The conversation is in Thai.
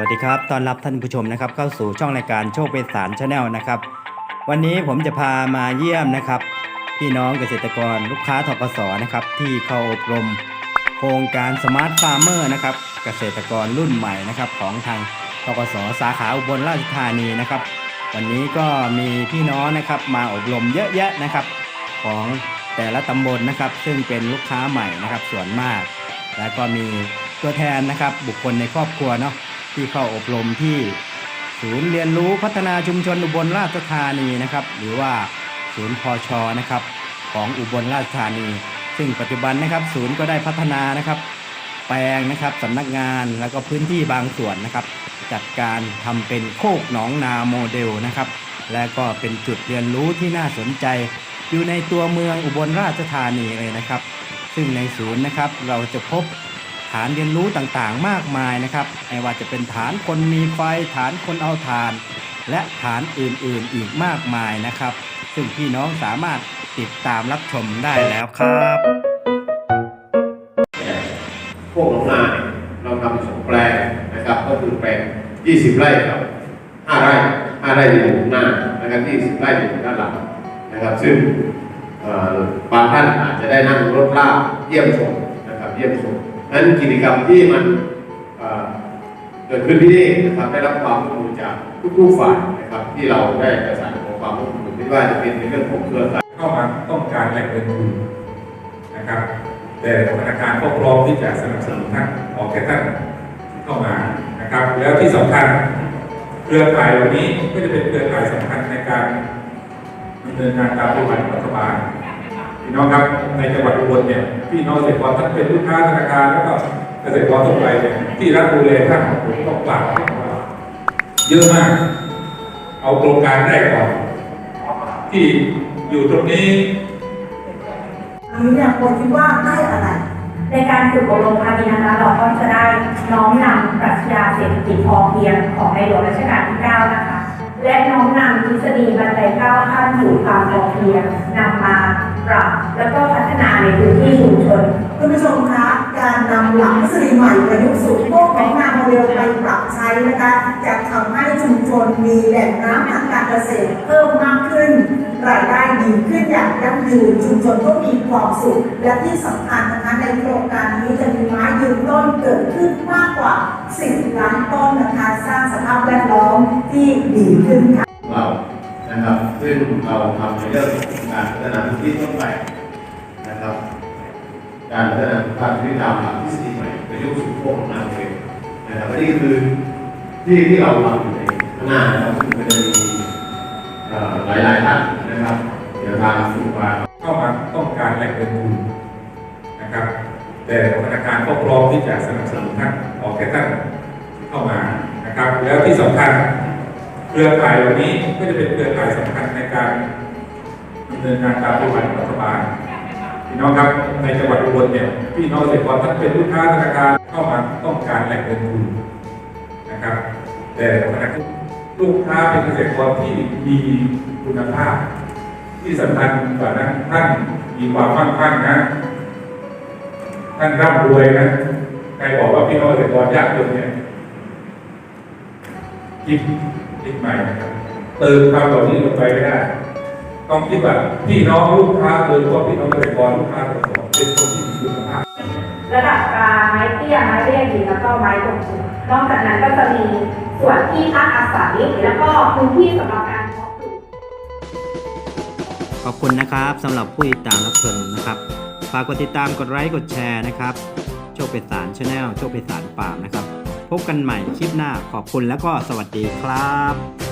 วัสดีครับ ตอนรับท่านผู้ชมนะครับ เข้าสู่ช่องรายการโชคเป็นสารชาแนลนะครับ วันนี้ผมจะพามาเยี่ยมนะครับ พี่น้องเกษตรกรลูกค้าทกสนะครับ ที่เข้าอบรม โครงการสมาร์ทฟาร์มเมอร์นะครับ เกษตรกรรุ่นใหม่นะครับ ของทางทกสสาขาอุบลราชธานีนะครับ วันนี้ก็มีพี่น้องนะครับมาอบรมเยอะแยะนะครับ ของแต่ละตำบลนะครับ ซึ่งเป็นลูกค้าใหม่นะครับส่วนมาก แล้วก็มีตัวแทนนะครับบุคคลในครอบครัวเนาะ ที่เข้าอบรมที่ศูนย์เรียนรู้พัฒนาชุมชนอุบลราชธานีนะครับ หรือว่าศูนย์พอชนะครับของอุบลราชธานี ซึ่งปัจจุบันนะครับ ศูนย์ก็ได้พัฒนานะครับ แปลงนะครับสำนักงานแล้วก็พื้นที่บางส่วนนะครับ จัดการทำเป็นโคกหนองนาโมเดลนะครับ และก็เป็นจุดเรียนรู้ที่น่าสนใจ อยู่ในตัวเมืองอุบลราชธานีเลยนะครับ ซึ่งในศูนย์นะครับเราจะพบ ฐานเรียนรู้ต่างๆ มากมายนะครับ ไม่ว่าจะเป็นฐานคนมีไฟฐานคนเอาฐาน และฐานอื่นๆอีกมากมายนะครับ ซึ่งพี่น้องสามารถติดตามรับชมได้แล้วครับ พวกหนองนาเนี่ยเราทำสองแปลงนะครับ ก็คือแปลง 20 ไร่กับ 5 ไร่ 5 ไร่อยู่ข้างหน้านะครับ20 ไร่อยู่ด้านหลังนะครับ ซึ่งบางท่านอาจจะได้นั่งรถลากเยี่ยมชมนะครับ เยี่ยมชม นั้นกิจกรรมที่มันเกิดขึ้นที่นี่นะครับได้รับความร่วมมือจากทุกๆฝ่ายนะครับ ที่เราได้ประสานขอความร่วมมือไม่ว่าจะเป็นในเรื่องของเครือข่ายเข้ามาต้องการแหล่งเงินทุนนะครับ แต่ธนาคารก็พร้อมที่จะสนับสนุนท่านออกแก่ท่านเข้ามานะครับ แล้วที่สำคัญเครือข่ายเหล่านี้ก็จะเป็นเครือข่ายสำคัญในการดำเนินงานตามนโยบายของรัฐบาล พี่น้องครับในจังหวัดอุบลเนี่ยพี่น้องเกษตรกรท่านเป็นลูกค้าธนาคารแล้วก็เกษตรกรทั่วไปเนี่ยที่รับดูแลท่านผมต้องกล่าวว่าเยอะมาก เอาโครงการแรกก่อนที่อยู่ตรงนี้นี้เนี่ยคนคิดว่าได้อะไร ในการฝึกอบรมครั้งนี้นะคะเราก็จะได้น้อมนำปรัชญาเศรษฐกิจพอเพียงของในหลวงรัชกาลที่ 9 นะคะ และน้อมนำทฤษฎีบันไดเก้าขั้นสู่ความพอเพียงนำมา ปรับ แล้วก็พัฒนาในพื้นที่ชุมชนคุณผู้ชมคะการนำหลักทฤษฎีใหม่ประยุกต์สู่โลกของนามโมเดลไปปรับใช้นะคะจะทำให้ชุมชนมีแหล่งน้ำทางการเกษตรเพิ่มมากขึ้น รายได้ดีขึ้นอย่างยั่งยืนชุมชนก็มีความสุข และที่สำคัญนะคะในโครงการนี้จะมีไม้ยืนต้นเกิดขึ้นมากกว่า 10 ล้านต้นนะคะสร้างสภาพแวดล้อมที่ดีขึ้นค่ะเรานะครับ ซึ่งเราทำในเรื่องของการพัฒนาพื้นที่ต้นไปนะครับ การพัฒนาคุณภาพชีวิตามหลักทฤษฎีใหม่ประยุกต์สู่พวกของนางเองนะครับนี่คือที่ที่เราทำอยู่ในข้างหน้านะครับซึ่งมันจะมีเอ่อหลายท่านนะครับเดี๋ยวทางสุภาเข้ามาต้องการแหล่งเงินทุนนะครับ แต่ธนาคารก็พร้อมที่จะสนับสนุนท่านออกแก่ท่านเข้ามานะครับ แล้วที่สำคัญ รือข่ายเหล่านี้ก็จะเป็นเครือข่ายสำคัญในการดำเนินงานตามนโยบายของรัฐบาลพี่น้องครับในจังหวัดอุบลเนี่ยพี่น้องเกษตรกรท่านเป็นลูกค้าธนาคารเข้ามาต้องการแหล่งเงินทุนนะครับ แต่ธนาคารลูกค้าเป็นเกษตรกรที่มีคุณภาพ ที่สำคัญกว่านั้นท่านมีความมั่งคั่งนะท่านร่ำรวยนะใครบอกว่าพี่น้องเกษตรกรยากจนเนี่ยคิด คิดใหม่เติมความเหล่านี้ลงไปไม่ได้ ต้องคิดว่าพี่น้องลูกค้าโดยเฉพาะพี่น้องเกษตรกรลูกค้าทั้งสองเป็นคนที่มีคุณภาพระดับกลางไม้เตี้ยไม้เรียบดีแล้วก็ไม้ตรงสูงนอกจากนั้นก็จะมีส่วนที่พักอาศัยแล้วก็พื้นที่สำหรับการเพาะปลูกขอบคุณนะครับสำหรับผู้ติดตามรับชมนะครับฝากกดติดตามกดไลค์กดแชร์นะครับโชคเป็นสารชาแนลโชคเป็นสารปามนะครับ พบกันใหม่คลิปหน้าขอบคุณแล้วก็สวัสดีครับ